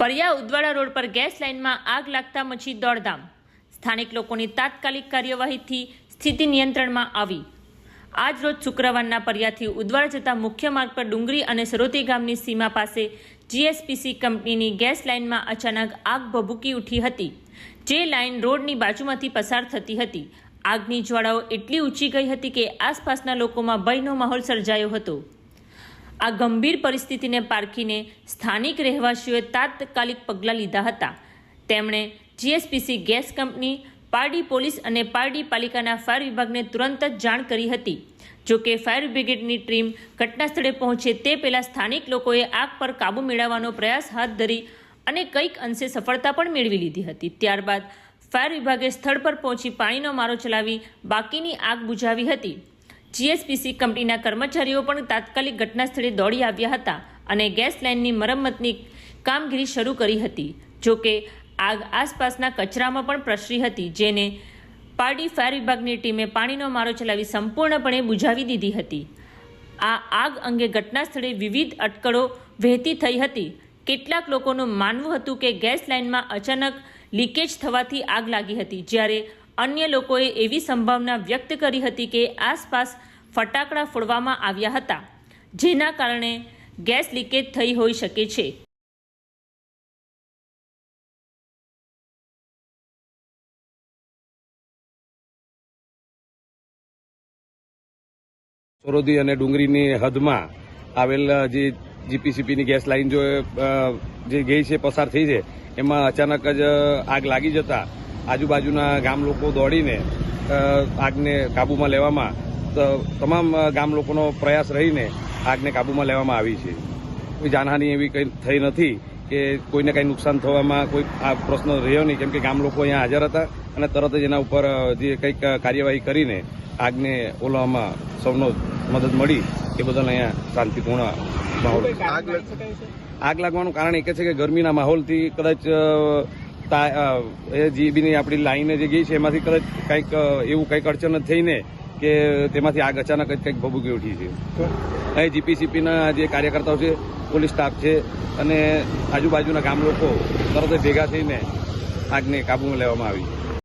ફરિયા Udvada road પર gas લાઇનમાં આગ લાગતા મચી દોડધામ. સ્થાનિક લોકોની તાત્કાલિક કાર્યવાહીથી સ્થિતિ નિયંત્રણમાં આવી. આજ રોજ શુક્રવારના પર્યાથી ઉદવાડા જતા મુખ્ય માર્ગ પર ડુંગરી અને સરોતી ગામની સીમા પાસે જીએસપીસી કંપનીની ગેસ લાઇનમાં અચાનક આગ ભભૂકી ઉઠી હતી, જે લાઇન રોડની બાજુમાંથી પસાર થતી હતી. આગની જ્વાળાઓ એટલી ઊંચી ગઈ હતી કે આસપાસના લોકોમાં ભયનો માહોલ સર્જાયો હતો. આ ગંભીર પરિસ્થિતિને પારખીને સ્થાનિક રહેવાસીઓએ તાત્કાલિક પગલાં લીધા હતા. તેમણે GSPC gas company, Pardi police અને પારડી પાલિકાના ફાયર વિભાગને તુરંત જ જાણ કરી હતી. જો કે ફાયર બ્રિગેડની ટીમ ઘટના સ્થળે પહોંચે તે પહેલાં સ્થાનિક લોકોએ આગ પર કાબૂ મેળવવાનો પ્રયાસ હાથ ધરી અને કંઈક અંશે સફળતા પણ મેળવી લીધી હતી. ત્યારબાદ ફાયર વિભાગે સ્થળ પર પહોંચી પાણીનો મારો ચલાવી બાકીની આગ બુઝાવી હતી. જીએસપીસી કંપનીના કર્મચારીઓ પણ તાત્કાલિક ઘટના સ્થળે દોડી આવ્યા હતા અને ગેસ લાઇનની મરમ્મતની કામગીરી શરૂ કરી હતી. જોકે આગ આસપાસના કચરામાં પણ પ્રસરી હતી, જેને પારડી ફાયર વિભાગની ટીમે પાણીનો મારો ચલાવી સંપૂર્ણપણે બુઝાવી દીધી હતી. આ આગ અંગે ઘટના સ્થળે વિવિધ અટકળો વહેતી થઈ હતી. કેટલાક લોકોનું માનવું હતું કે ગેસ લાઇનમાં અચાનક લીકેજ થવાથી આગ લાગી હતી, જ્યારે અન્ય લોકોએ એવી સંભાવના વ્યક્ત કરી હતી કે આસપાસ ફટાકડા ફોડવામાં આવ્યા હતા, જેના કારણે ગેસ લીકેજ થઈ હોઈ શકે છે. સરોદી અને ડુંગરીની હદમાં આવેલ જે જીપીસીપીની ગેસ લાઇન જો જે ગઈ છે, પસાર થઈ છે, એમાં અચાનક જ આગ લાગી જતા આજુબાજુના ગામ લોકો દોડીને આગને કાબૂમાં લેવામાં તમામ ગામ લોકોનો પ્રયાસ રહીને આગને કાબૂમાં લેવામાં આવી છે કોઈ જાનહાનિ એવી કંઈ થઈ નથી કે કોઈને કંઈ નુકસાન થવામાં કોઈ આ પ્રશ્ન રહ્યો નહીં, કેમ કે ગામ લોકો અહીંયા હાજર હતા અને તરત જ એના ઉપર જે કંઈક કાર્યવાહી કરીને આગને ઓલવામાં સૌનો મદદ મળી એ બદલ અહીંયા શાંતિપૂર્ણ માહોલ. આગ લાગવાનું કારણ એક છે કે ગરમીના માહોલથી કદાચ જીબીની આપણી લાઈને જે ગઈ છે, એમાંથી કદાચ કંઈક એવું કંઈક અડચણ થઈને કે તેમાંથી આગ અચાનક જ કંઈક ભભૂકી ઉઠી છે. અહીં જીપીસીપીના જે કાર્યકર્તાઓ છે, પોલીસ સ્ટાફ છે અને આજુબાજુના ગામ લોકો તરત જ ભેગા થઈને આગને કાબૂમાં લેવામાં આવી છે.